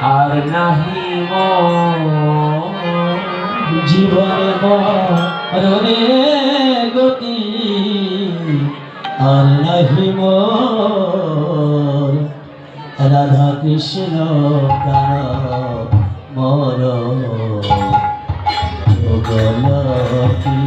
আর নাহি জীবন মরণে গতি। আর নাহি রাধা কৃষ্ণ প্রাণ মর রাধা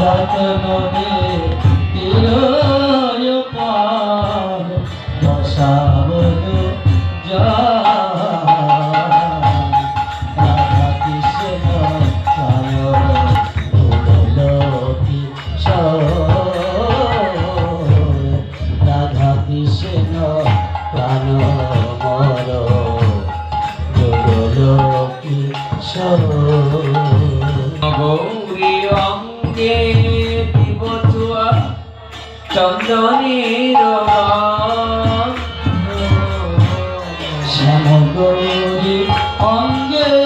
रतन दे অঙ্গে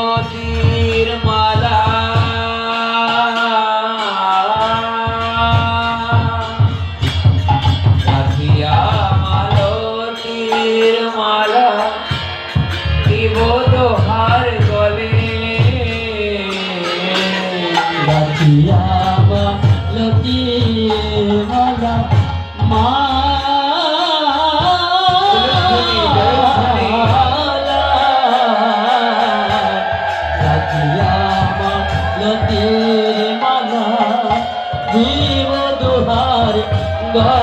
love.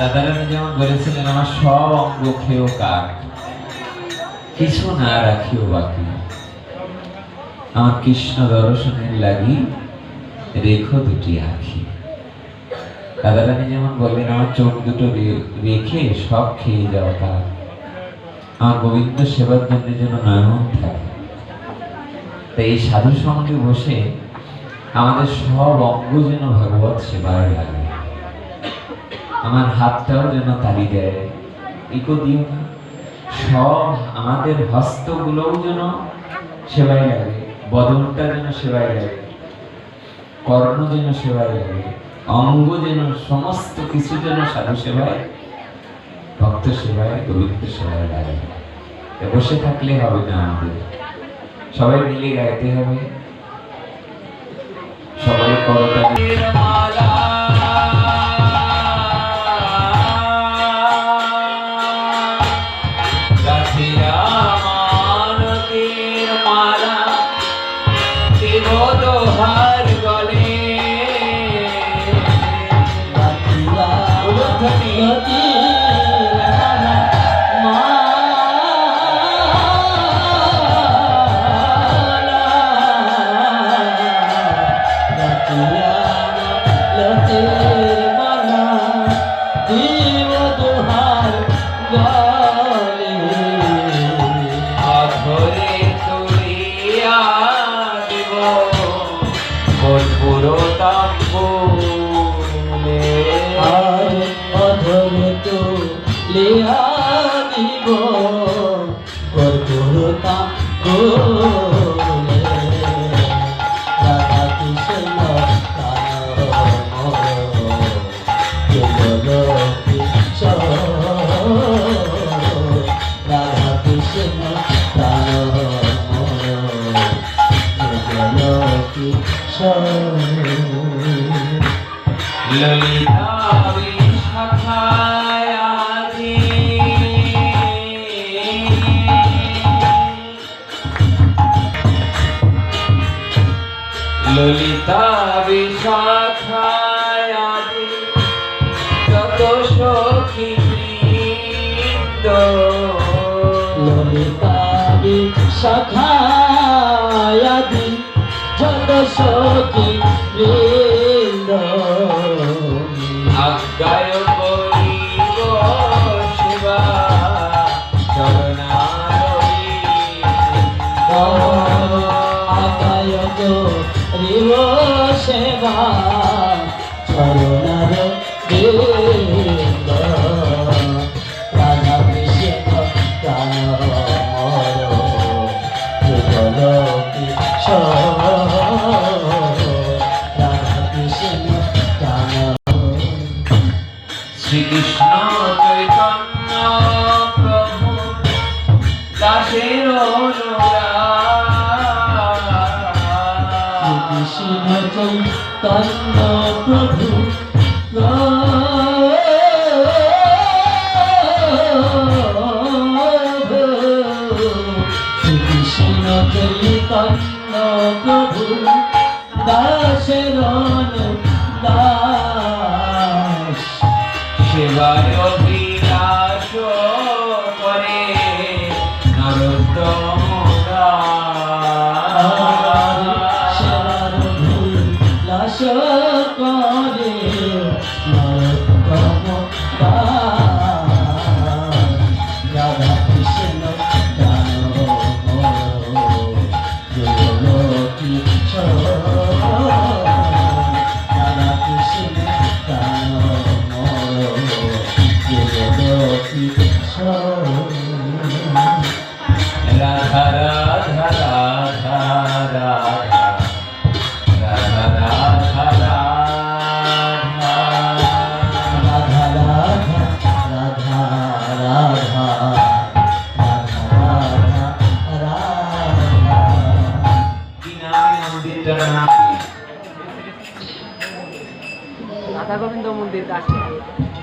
রাধারানী যেমন বলেছিলেন, আমার সব অঙ্গ খেয়েও কাক কিছু না রাখিও বাকি। আমার কৃষ্ণ দর্শনের লাগি রেখো দুটি আখি। রাধারানী যেমন বললেন, আমার চোখ দুটো রেখে সব খেয়ে যাও কাক আমার গোবিন্দ সেবার জন্য যেন নয়ন থাকে। তাই এই সাধু সঙ্গে বসে আমাদের সব অঙ্গ যেন ভগবত সেবার লাগে। আমার হাতটাও যেন তালি দেয়। ইকো দিও না। সব আমাদের হস্তগুলোও যেন সেবায় লাগে। বদনটা যেন সেবায় লাগে। কর্ণ যেন সেবায় লাগে। অঙ্গ যেন সমস্ত কিছু যেন সাধু সেবায়, ভক্ত সেবায় গোবিন্দ সেবায় লাগে। বসে থাকলে হবে না আমাদের। সবাই মিলে গাইতে হবে। সবাই করতালি। তুলে আনিব কর্পূরতা রাধা কৃষ্ণ রাধা কৃষ্ণ কৃষ্ণ। ললিতা ললিতা বিশাখায় আদি যত সখী বৃন্দ। ললিতা সখায়াদি যত সখী আমার চরণার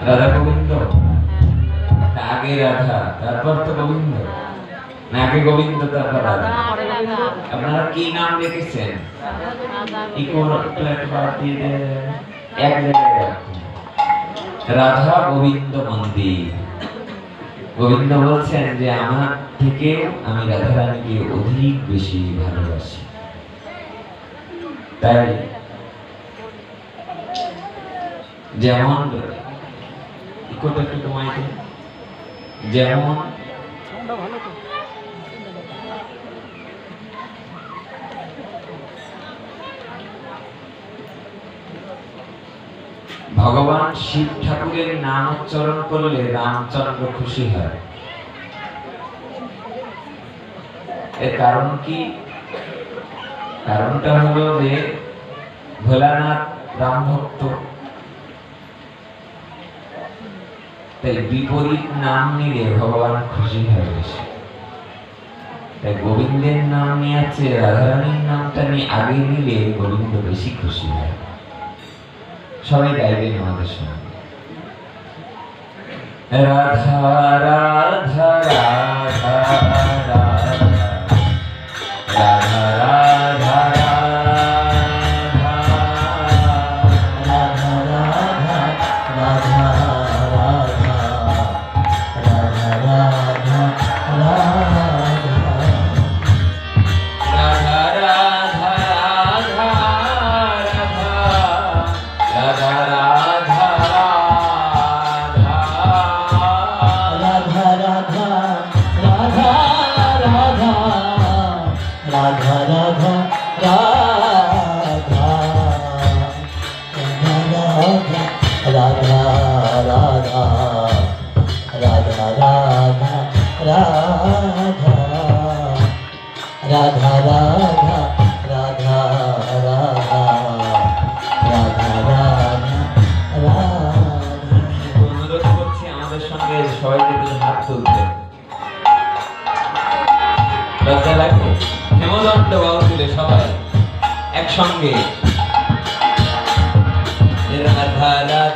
রাধা গোবিন্দ। আগে রাধা তারপর তো গোবিন্দ। না আগে গোবিন্দ তারপর রাধা। আপনারা কি নাম লিখেছেন? ইকোর প্লেট বাদ দিয়ে দে, এক জায়গায় রাধা গোবিন্দ মন্দির। গোবিন্দ বলছেন যে আমার থেকে আমি রাধা রানীকে অধিক বেশি ভালোবাসি। তাই যেমন যেমন। ভগবান শিব ঠাকুরের নাম উচ্চারণ করলে রামচন্দ্র খুশি হয়। এর কারণ কি? কারণটা হলো যে ভোলানাথ রাম ভক্ত তাই বিপরীত নাম নিলে ভগবান খুশি হয় বেশি। তাই গোবিন্দের নাম নিয়ে আছে, রাধারানীর নামটা নিয়ে আগে নিলে গোবিন্দ বেশি খুশি হয়। সবাই গাইবেন আমাদের সঙ্গে। রাধা রাধা রাধা রাধা রাধা রাধা রাধা রাধা রাধা আমাদের সঙ্গে সবাইকে দুজন হাত লাগবে সবাই একসঙ্গে রাধা রাধা